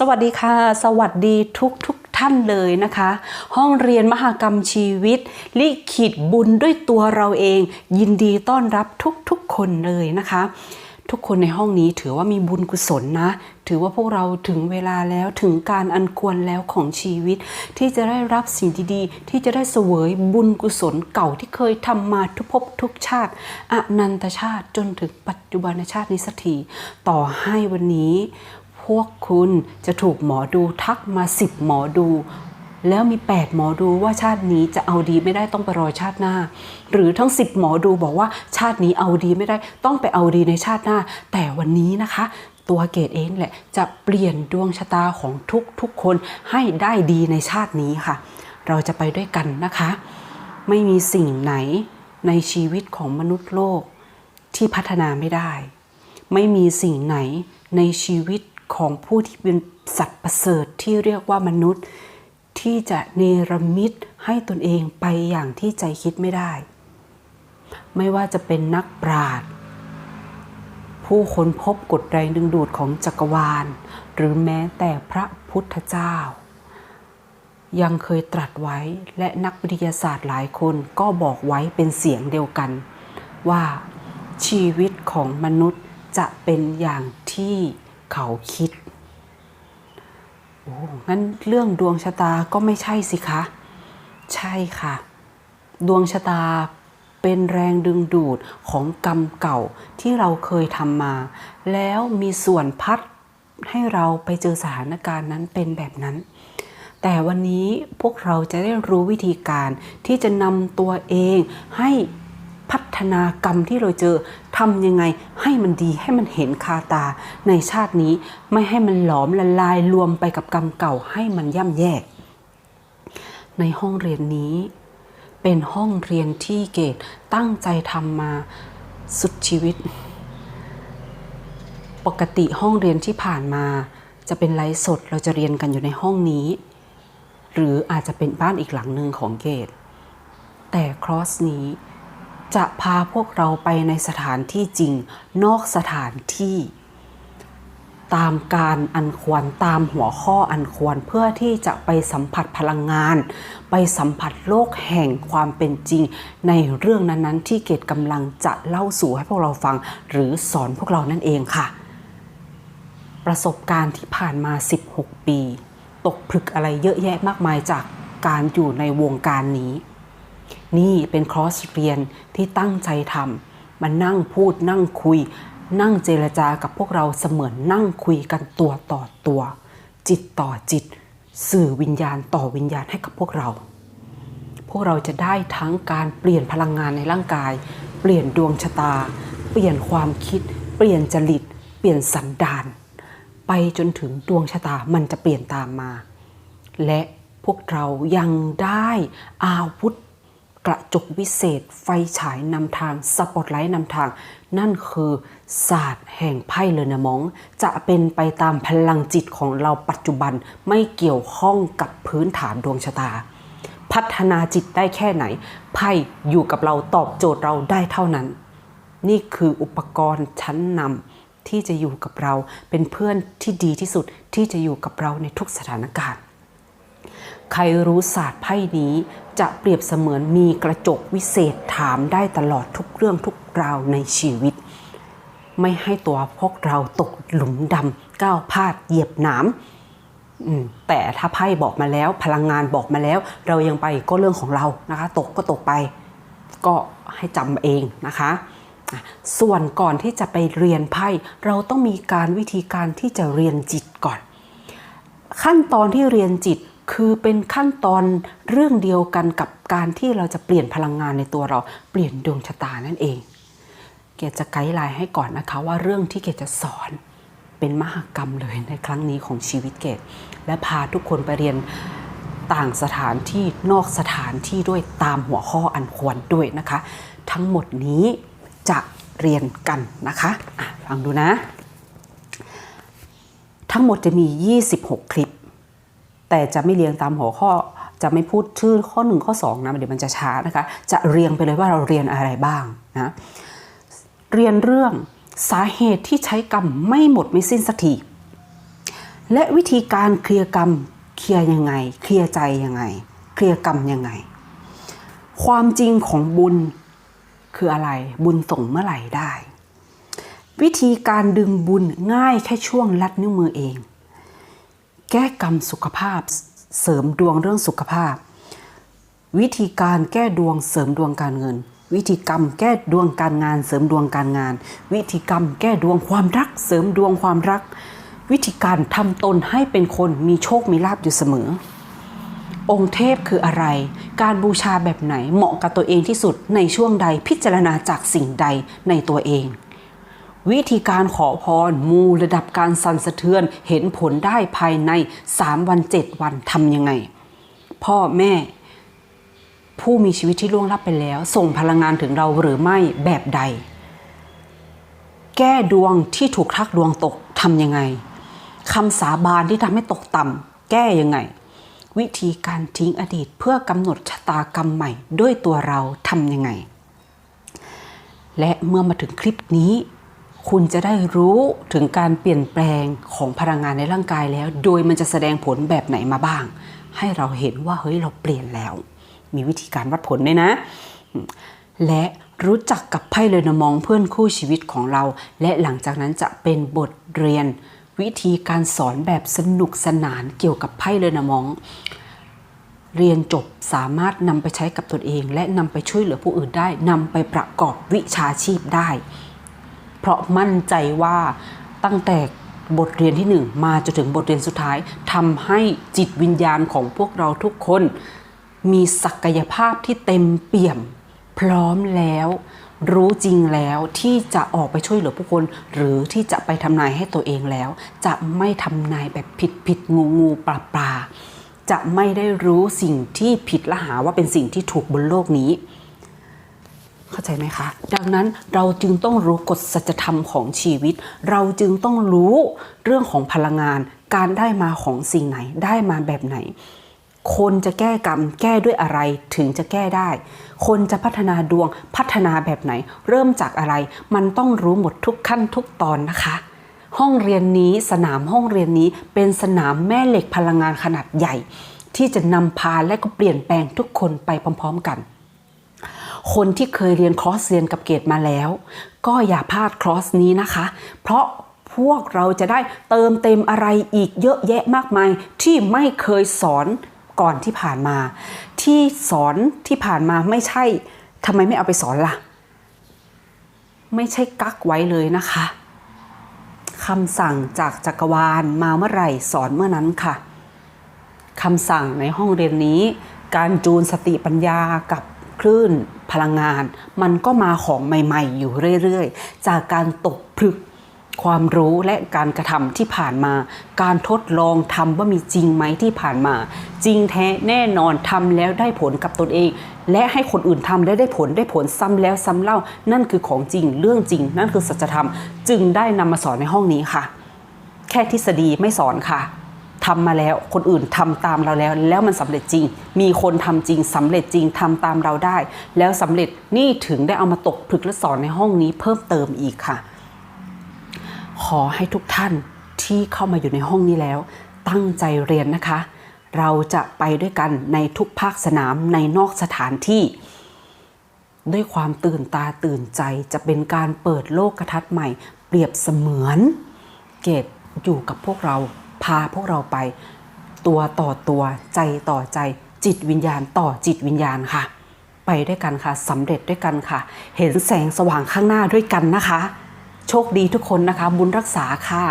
สวัสดีค่ะ สวัสดีทุกทุกท่านเลยนะคะ ห้องเรียนมหกรรมชีวิต ลิขิตบุญด้วยตัวเราเอง ยินดีต้อนรับทุกทุกคนเลยนะคะ ทุกคนในห้องนี้ถือว่ามีบุญกุศลนะ ถือว่าพวกเราถึงเวลาแล้วถึงการอันควรแล้วของชีวิต ที่จะได้รับสิ่งดีๆ ที่จะได้เสวยบุญกุศลเก่าที่เคยทำมาทุกภพทุกชาติอนันตชาติจนถึงปัจจุบันชาตินี้สักทีต่อให้วันนี้ พวกคุณจะถูกหมอดูทักมาสิบหมอดู แล้วมี 8 หมอดูว่าชาตินี้จะเอาดีไม่ได้ต้องไปรอชาติหน้า หรือทั้ง 10 หมอดูบอกว่าชาตินี้เอาดีไม่ได้ต้องไปเอาดีในชาติหน้า แต่วันนี้นะคะตัวเกดเองแหละจะเปลี่ยนดวงชะตาของทุกทุกคนให้ได้ดีในชาตินี้ค่ะ เราจะไปด้วยกันนะคะ ไม่มีสิ่งไหนในชีวิตของมนุษย์โลกที่พัฒนาไม่ได้ ไม่มีสิ่งไหนในชีวิต ของผู้ที่เป็นสัตว์ประเสริฐที่เรียกว่ามนุษย์ ที่จะเนรมิตให้ตนเองไปอย่างที่ใจคิดไม่ได้ ไม่ว่าจะเป็นนักปราชญ์ผู้ค้นพบกฎแรงดึงดูดของจักรวาล หรือแม้แต่พระพุทธเจ้า ยังเคยตรัสไว้และนักวิทยาศาสตร์หลายคนก็บอกไว้เป็นเสียงเดียวกัน ว่าชีวิตของมนุษย์จะเป็นอย่างที่ เขาคิด โอ้งั้นเรื่องดวงชะตาก็ไม่ใช่สิคะ ใช่ค่ะ ดวงชะตาเป็นแรงดึงดูดของกรรมเก่าที่เราเคยทำมา แล้วมีส่วนพัดให้เราไปเจอสถานการณ์นั้นเป็นแบบนั้น แต่วันนี้พวกเราจะได้รู้วิธีการที่จะนำตัวเองให้ พัฒนากรรมที่เราเจอทำยังไงให้มันดีให้มันเห็นคาตา ในชาตินี้ไม่ให้มันหลอมละลายรวมไปกับกรรมเก่าให้มันย่ำแย่ในห้องเรียนนี้ เป็นห้องเรียนที่เกดตั้งใจทำมาสุดชีวิต ปกติห้องเรียนที่ผ่านมา จะเป็นไลฟ์สดเราจะเรียนกันอยู่ในห้องนี้ หรืออาจจะเป็นบ้านอีกหลังหนึ่งของเกดแต่ครอสนี้ จะพาพวกเราไปในสถานที่จริง นอกสถานที่ ตามการอันควรตามหัวข้ออันควรเพื่อที่จะไปสัมผัสพลังงาน ไปสัมผัสโลกแห่งความเป็นจริง ในเรื่องนั้นๆ ที่เกดกำลังจะเล่าสู่ให้พวกเราฟัง หรือสอนพวกเรานั่นเองค่ะ ประสบการณ์ที่ผ่านมา 16 ปี ตกผลึกอะไรเยอะแยะมากมายจากการอยู่ในวงการนี้ นี่เป็นคอร์สเรียนที่ตั้งใจทำมานั่งพูดนั่งคุย นั่งเจรจากับพวกเราเสมือนนั่งคุยกันตัวต่อตัว จิตต่อจิต สื่อวิญญาณต่อวิญญาณให้กับพวกเรา พวกเราจะได้ทั้งการเปลี่ยนพลังงานในร่างกาย เปลี่ยนดวงชะตา เปลี่ยนความคิด เปลี่ยนจริต เปลี่ยนสันดาน ไปจนถึงดวงชะตามันจะเปลี่ยนตามมา และพวกเรายังได้อาวุธ กระจกวิเศษ ไฟฉายนำทาง สปอตไลท์นำทาง นั่นคือศาสตร์แห่งไพ่เลอนะมอง จะเป็นไปตามพลังจิตของเราปัจจุบันไม่เกี่ยวข้องกับพื้นฐานดวงชะตา พัฒนาจิตได้แค่ไหน ไพ่อยู่กับเราตอบโจทย์เราได้เท่านั้น นี่คืออุปกรณ์ชั้นนำที่จะอยู่กับเราเป็นเพื่อนที่ดีที่สุดที่จะอยู่กับเราในทุกสถานการณ์ ใครรู้ศาสตร์ไพ่นี้จะเปรียบเสมือนมีกระจกวิเศษถามได้ตลอดทุกเรื่องทุกราวในชีวิต ไม่ให้ตัวพวกเราตกหลุมดำก้าวพลาดเหยียบหนามแต่ถ้าไพ่บอกมาแล้วพลังงานบอกมาแล้ว เรายังไปก็เรื่องของเรานะคะ ตกก็ตกไป ก็ให้จำเองนะคะ ส่วนก่อนที่จะไปเรียนไพ่เราต้องมีการวิธีการที่จะเรียนจิตก่อน ขั้นตอนที่เรียนจิต คือเป็นขั้นตอนเรื่องเดียวกันกับการที่เราจะเปลี่ยนพลังงานในตัวเราเปลี่ยนดวงชะตานั่นเอง เกจะไกด์ไลน์ให้ก่อนนะคะว่าเรื่องที่เกจะสอนเป็นมหกรรมเลยในครั้งนี้ของชีวิตเกดและพาทุกคนไปเรียนต่างสถานที่นอกสถานที่ด้วยตามหัวข้ออันควรด้วยนะคะ ทั้งหมดนี้จะเรียนกันนะคะะฟังดูนะ ทั้งหมดจะมี 26 คลิป แต่จะไม่เรียงตามหัวข้อจะไม่พูดชื่อข้อ 1 ข้อ2นะเดี๋ยวมันจะช้านะคะ จะเรียงไปเลยว่าเราเรียนอะไรบ้างนะเรียนเรื่องสาเหตุที่ใช้กรรมไม่หมดไม่สิ้นสักทีและวิธีการเคลียร์กรรมเคลียร์ยังไง เคลียร์ใจยังไง เคลียร์กรรมยังไง ความจริงของบุญคืออะไร บุญส่งเมื่อไหร่ได้ วิธีการดึงบุญง่ายแค่ช่วงลัดนิ้วมือเอง แก้กรรมสุขภาพ เสริมดวงเรื่องสุขภาพ วิธีการแก้ดวงเสริมดวงการเงิน วิธีกรรมแก้ดวงการงาน เสริมดวงการงาน วิธีกรรมแก้ดวงความรัก เสริมดวงความรัก วิธีการทำตนให้เป็นคนมีโชคมีลาภอยู่เสมอ องค์เทพคืออะไร การบูชาแบบไหนเหมาะกับตัวเองที่สุดในช่วงใดพิจารณาจากสิ่งใดในตัวเอง วิธีการขอพรมูระดับการสั่นสะเทือนเห็นผลได้ภายใน 3 วัน 7 วันทำยังไง พ่อแม่ ผู้มีชีวิตที่ล่วงลับไปแล้ว ส่งพลังงานถึงเราหรือไม่แบบใด แก้ดวงที่ถูกทักดวงตกทำยังไงคำสาบานที่ทำให้ตกต่ำแก้ยังไง วิธีการทิ้งอดีตเพื่อกำหนดชะตากรรมใหม่ด้วยตัวเราทำยังไง และเมื่อมาถึงคลิปนี้ คุณจะได้รู้ถึงการเปลี่ยนแปลงของพลังงานในร่างกายแล้ว โดยมันจะแสดงผลแบบไหนมาบ้าง ให้เราเห็นว่าเฮ้ยเราเปลี่ยนแล้ว มีวิธีการวัดผลด้วยนะ และรู้จักกับไพ่เลนามองเพื่อนคู่ชีวิตของเรา และหลังจากนั้นจะเป็นบทเรียน วิธีการสอนแบบสนุกสนานเกี่ยวกับไพ่เลนามอง เรียนจบสามารถนำไปใช้กับตนเอง และนำไปช่วยเหลือผู้อื่นได้นำไปประกอบวิชาชีพได้ เพราะมั่นใจว่าตั้งแต่บทเรียนที่หนึ่งมาจนถึงบทเรียนสุดท้ายทำให้จิตวิญญาณของพวกเราทุกคน มีศักยภาพที่เต็มเปี่ยม พร้อมแล้ว รู้จริงแล้วที่จะออกไปช่วยเหลือผู้คน หรือที่จะไปทำนายให้ตัวเองแล้ว จะไม่ทำนายแบบผิดผิดงูงูปลาปลาจะไม่ได้รู้สิ่งที่ผิดและหาว่าเป็นสิ่งที่ถูกบนโลกนี้ เข้าใจไหมคะ ดังนั้นเราจึงต้องรู้กฎสัจธรรมของชีวิต เราจึงต้องรู้เรื่องของพลังงาน การได้มาของสิ่งไหนได้มาแบบไหน คนจะแก้กรรมแก้ด้วยอะไรถึงจะแก้ได้ คนจะพัฒนาดวงพัฒนาแบบไหน เริ่มจากอะไร มันต้องรู้หมดทุกขั้นทุกตอนนะคะห้องเรียนนี้สนามห้องเรียนนี้เป็นสนามแม่เหล็กพลังงานขนาดใหญ่ ที่จะนำพาและก็เปลี่ยนแปลงทุกคนไปพร้อม ๆ กัน คนที่เคยเรียนคอร์สเรียนกับเกดมาแล้ว ก็อย่าพลาดคอร์สนี้นะคะ เพราะพวกเราจะได้เติมเต็มอะไรอีกเยอะแยะมากมายที่ไม่เคยสอนก่อนที่ผ่านมา ที่สอนที่ผ่านมาไม่ใช่ทำไมไม่เอาไปสอนล่ะ ไม่ใช่กักไว้เลยนะคะคำสั่งจากจักรวาลมาเมื่อไหร่สอนเมื่อนั้นค่ะคำสั่งในห้องเรียนนี้ การจูนสติปัญญากับคลื่น พลังงาน มันก็มาของใหม่ ๆ อยู่เรื่อยๆ จากการตกผลึกความรู้และการกระทำที่ผ่านมา การทดลองทำว่ามีจริงไหมที่ผ่านมา จริงแท้แน่นอนทำแล้วได้ผลกับตนเอง และให้คนอื่นทำและได้ผลได้ผลซ้ำแล้วซ้ำเล่า นั่นคือของจริงเรื่องจริง นั่นคือสัจธรรม จึงได้นำมาสอนในห้องนี้ค่ะ แค่ทฤษฎีไม่สอนค่ะ ทำมาแล้ว คนอื่นทำตามเราแล้ว แล้วมันสำเร็จจริง มีคนทำจริงสำเร็จจริงทำตามเราได้ แล้วสำเร็จนี่ถึงได้เอามาตกผลึกและสอนในห้องนี้เพิ่มเติมอีกค่ะ ขอให้ทุกท่านที่เข้ามาอยู่ในห้องนี้แล้ว ตั้งใจเรียนนะคะ เราจะไปด้วยกันในทุกภาคสนามในนอกสถานที่ ด้วยความตื่นตาตื่นใจจะเป็นการเปิดโลกกระทัดใหม่ เปรียบเสมือน เกตอยู่กับพวกเรา พาพวกเราไป ตัวต่อตัวใจต่อใจ จิตวิญญาณต่อจิตวิญญาณค่ะ ไปด้วยกันค่ะสำเร็จด้วยกันค่ะ เห็นแสงสว่างข้างหน้าด้วยกันนะคะ โชคดีทุกคนนะคะ บุญรักษาค่ะ